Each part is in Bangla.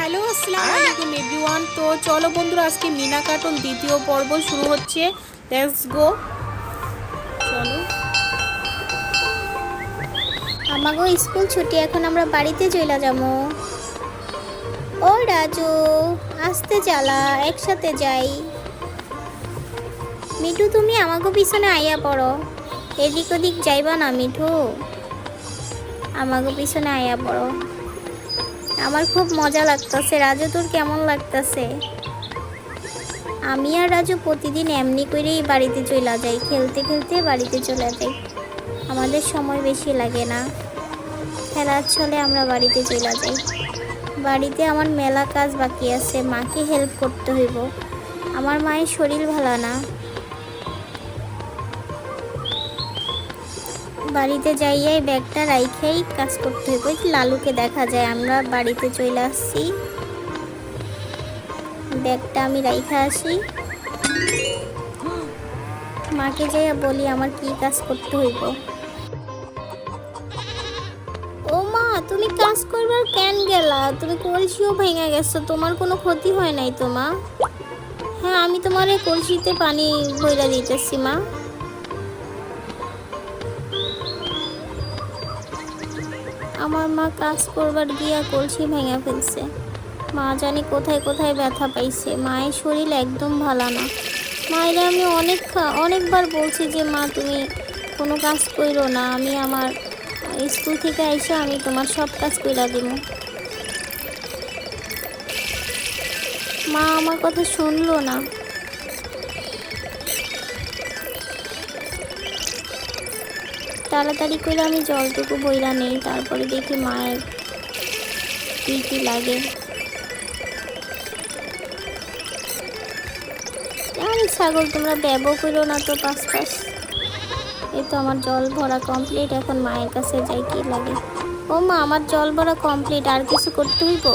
হ্যালো আসসালামু আলাইকুম এভরিওয়ান। তো চলো বন্ধুরা, আজকে মিনা কার্টুন দ্বিতীয় পর্ব শুরু হচ্ছে। লেটস গো চলো। আমাগো স্কুল ছুটি, এখন আমরা বাড়িতে চলে যাব। ও রাজু, আসতে চালা, একসাথে যাই। মিঠু, তুমি আমাগো পিছনে আইয়া পড়ো। এদিক ওদিক যাইবা না, মিঠু? আমাগো পিছনে আইয়া পড়ো। আমার খুব মজা লাগতেছে। রাজু, তোর কেমন লাগতেছে? আমি আর রাজু প্রতিদিন এমনি করেই বাড়িতে চলে যাই। খেলতে খেলতে বাড়িতে চলে যাই। আমাদের সময় বেশি লাগে না। খেলার ছলে আমরা বাড়িতে চলে যাই। বাড়িতে আমার মেলা কাজ বাকি আছে। মাকে হেল্প করতে হইব। আমার মায়ের শরীর ভালো না। বাড়িতে যাইয়াই ব্যাগটা রাইখেই কাজ করতে এই লালুকে দেখা যায়, আমরা বাড়িতে চলে আসছি। ব্যাগটা আমি রাইখা আসি। মাকে যাইয়া বলি, আমার কি কাজ করতে হইব? ও মা, তুমি কাজ করবার কেন গেলা? তুমি কলসিও ভেঙে গেছো, তোমার কোনো ক্ষতি হয় নাই তো মা? হ্যাঁ আমি তোমার এই কলসিতে পানি বইরা দিতেছি মা। আমার মা কাজ করবার গিয়া কলসি ভেঙে ফেলছে। মা জানি কোথায় কোথায় ব্যথা পাইছে। মায়ের শরীর একদম ভালো না। মায়ের আমি অনেক অনেকবার বলছি যে, মা, তুমি কোনো কাজ করো না। আমি আমার স্কুল থেকে এসে আমি তোমার সব কাজ কইরা দিব। মা আমার কথা শুনলো না। তাড়াতাড়ি করে আমি জলটুকু বইরা নেই, তারপরে দেখি মায়ের কি কি লাগে। আরে ছাগল, তোমরা ব্যবও করো না তো পাশ পাশ এই তো আমার জল ভরা কমপ্লিট এখন মায়ের কাছে যাই কি লাগে। ও মা, আমার জল ভরা কমপ্লিট আর কিছু করতে হইব?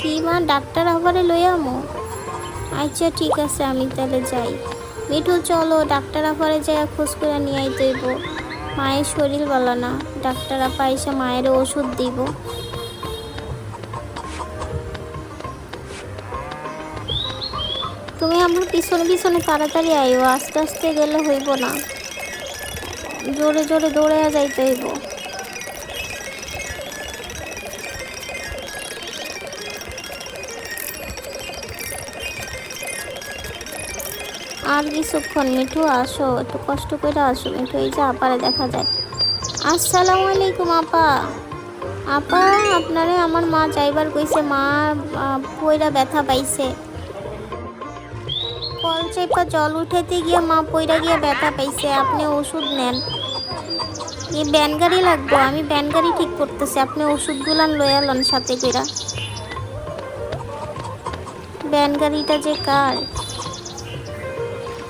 কি মা, ডাক্তার আবারে লই আমো? আচ্ছা ঠিক আছে, আমি তাহলে যাই। মিঠু, চলো, ডাক্তার আবারে যাই খোঁজ করে নিয়ে আইতে হইব। মায়ের শরীর ভালো না। ডাক্তার আপা এসে মায়ের ওষুধ দিব। তুমি আমার পিছনে পিছনে তাড়াতাড়ি আইও, আস্তে আস্তে গেলে হইব না। জোরে জোরে দৌড়ে যাইতে হইব। আর কিছুক্ষণ, মিঠু, আসো, একটু কষ্ট করে আসো। মিঠু, এই যে আপারে দেখা যায়। আসসালামু আলাইকুম, আপা। আপা, আপনারে আমার মা যাইবার কইছে, মা পইরা ব্যথা পাইছে। কল চেপা জল উঠাইতে গিয়ে মা পইরা গিয়ে ব্যথা পাইছে, আপনি ওষুধ নেন। এই ব্যান গাড়ি লাগবে, আমি ব্যান গাড়ি ঠিক করতেছি, আপনি ওষুধগুলান লয়ে লন সাথে কইরা। ব্যান গাড়িটা যে কার?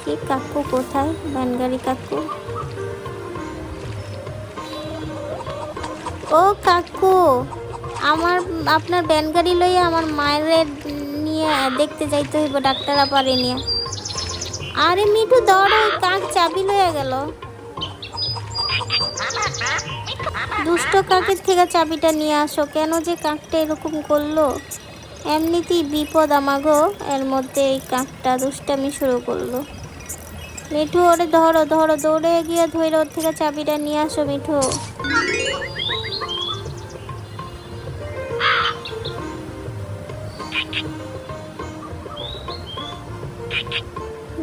কি কাকু কোথায়? ব্যান গাড়ি কাকু। ও কাকু, আমার, আপনার ব্যান গাড়ি লইয়া আমার মায়ের নিয়ে দেখতে যাইতে হইব ডাক্তার আপারে নিয়ে। আরে মিঠু দৌড় কাক চাবি লইয়া গেল। দুষ্ট কাকের থেকে চাবিটা নিয়ে আসো, কেন যে কাকটা এরকম করল? এমনিতেই বিপদ আমাগো, এর মধ্যে এই কাকটা দুষ্টামি শুরু করল। মিঠু, ওরে ধরো ধরো, দৌড়ে গিয়ে ধরে ওর থেকে চাবিটা নিয়ে আসো মিঠু।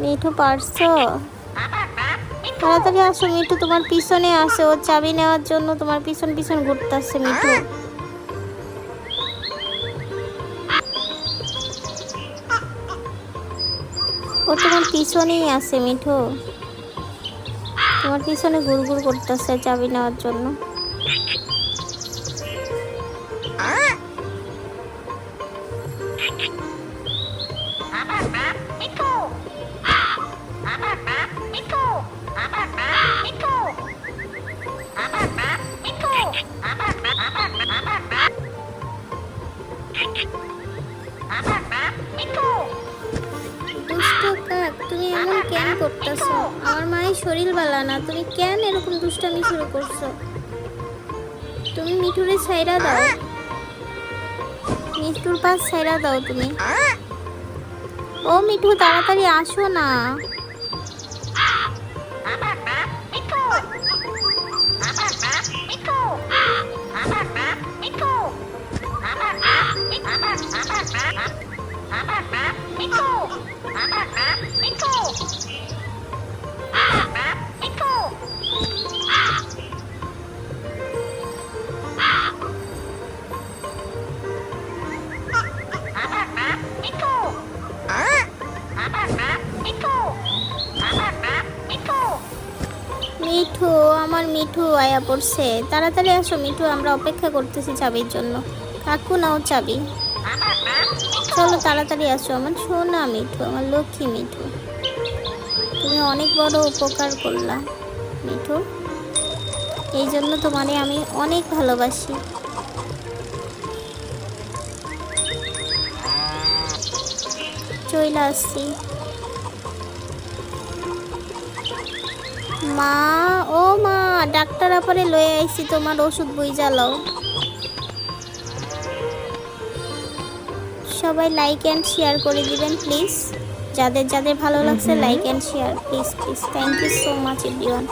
মিঠু, পারছ? তাড়াতাড়ি আসো মিঠু, তোমার পিছনে আসে ওর চাবি নেওয়ার জন্য তোমার পিছন পিছন ঘুরতে আসছে মিঠু। ও তোমার পিছনেই আছে মিঠু। তোমার পিছনে ঘুরঘুর করতেছে চাবি নেওয়ার জন্য। কেন করতেছো? আমার মায়ের শরীর বালা না। তুমি কেন এরকম দুষ্টামি শুরু করছ? তুমি মিঠুরে ছাইরা দাও। মিঠুর পাশ ছেড়া দাও তুমি। ও মিঠু, তাড়াতাড়ি আসো না। মিঠু, আমার মিঠু আয়া পড়ছে। তাড়াতাড়ি আসো মিঠু, আমরা অপেক্ষা করতেছি চাবির জন্য। কাকু, নাও চাবি। চলো তাড়াতাড়ি আসো। আমার সোনা মিঠু, আমার লক্ষ্মী মিঠু। তুমি অনেক বড় উপকার করলা মিঠু। এই জন্য তোমারে আমি অনেক ভালোবাসি। চলে আসছি। মা ও মা ডাক্তার আপারে লয়ে আইছি তোমার ওষুধ বই জ্বালাও সবাই লাইক অ্যান্ড শেয়ার করে দিবেন প্লিজ যাদের যাদের ভালো লাগছে like and share please please thank you so much everyone